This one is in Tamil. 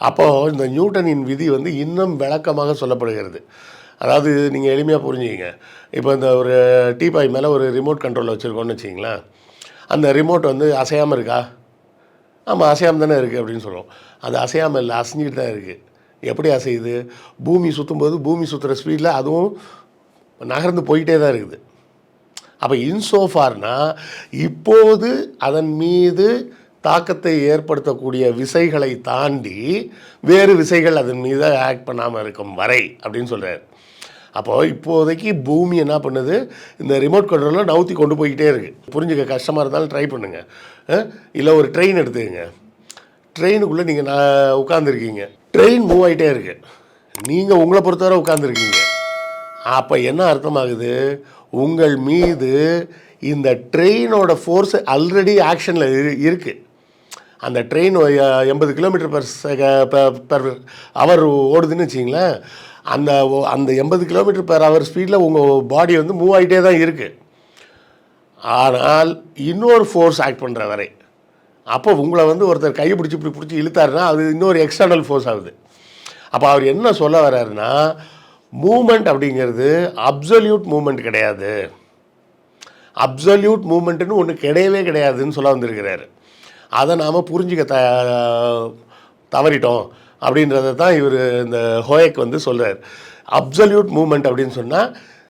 அப்போது இந்த நியூட்டனின் விதி வந்து இன்னும் விளக்கமாக சொல்லப்படுகிறது. அதாவது நீங்கள் எளிமையாக புரிஞ்சுக்கிங்க. இப்போ இந்த ஒரு டீபாய் மேலே ஒரு ரிமோட் கண்ட்ரோல் வச்சுருக்கோன்னு வச்சிங்களேன் அந்த ரிமோட் வந்து அசையாமல் இருக்கா? ஆமாம் அசையாமல் தானே இருக்குது அப்படின்னு சொல்கிறோம் அது அசையாமல் இல்லை அசைஞ்சிட்டு தான் இருக்குது எப்படி அசையுது? பூமி சுற்றும்போது பூமி சுற்றுற ஸ்பீடில் அதுவும் நகர்ந்து போயிட்டே தான் இருக்குது. அப்போ இன்சோஃபார்னால் இப்போது அதன் மீது தாக்கத்தை ஏற்படுத்தக்கூடிய விசைகளை தாண்டி வேறு விசைகள் அதன் மீது ஆக்ட் பண்ணாமல் இருக்கும் வரை அப்படின்னு சொல்கிறார் அப்போது இப்போதைக்கு பூமி என்ன பண்ணுது? இந்த ரிமோட் கண்ட்ரோலில் நவுத்தி கொண்டு போய்கிட்டே இருக்குது புரிஞ்சுக்க கஷ்டமாக இருந்தாலும் ட்ரை பண்ணுங்கள் இல்லை ஒரு ட்ரெயின் எடுத்துக்கங்க. ட்ரெயினுக்குள்ளே நீங்கள் நான் உட்காந்துருக்கீங்க ட்ரெயின் மூவ் ஆகிட்டே இருக்கு. நீங்கள் உங்களை பொறுத்தவரை உட்காந்துருக்கீங்க அப்போ என்ன அர்த்தமாகுது? உங்கள் மீது இந்த ட்ரெயினோட ஃபோர்ஸ் ஆல்ரெடி ஆக்ஷனில் இருக்குது அந்த ட்ரெயின் எண்பது kilometre per sec per hour ஓடுதுன்னு வச்சிங்களேன் அந்த அந்த எண்பது கிலோமீட்டர் பர் ஹவர் ஸ்பீடில் உங்கள் பாடி வந்து மூவ் ஆகிட்டே தான் இருக்குது ஆனால் இன்னொரு ஃபோர்ஸ் ஆக்ட் பண்ணுற வரை அப்போ உங்களை வந்து ஒருத்தர் கையை பிடிச்சி இப்படி பிடிச்சி இழுத்தாருன்னா அது இன்னொரு எக்ஸ்டர்னல் ஃபோர்ஸ் ஆகுது. அப்போ அவர் என்ன சொல்ல வர்றாருன்னா மூமெண்ட் அப்படிங்கிறது அப்சல்யூட் மூமெண்ட் கிடையாது. அப்சல்யூட் மூமெண்ட்டுன்னு ஒன்று கிடையவே கிடையாதுன்னு சொல்ல வந்திருக்கிறாரு. அதை நாம் புரிஞ்சுக்க த தவறிட்டோம் அப்படின்றத தான் இவர் இந்த ஹோயக் வந்து சொல்கிறார் அப்சல்யூட் மூமெண்ட் அப்படின்னு சொன்னால்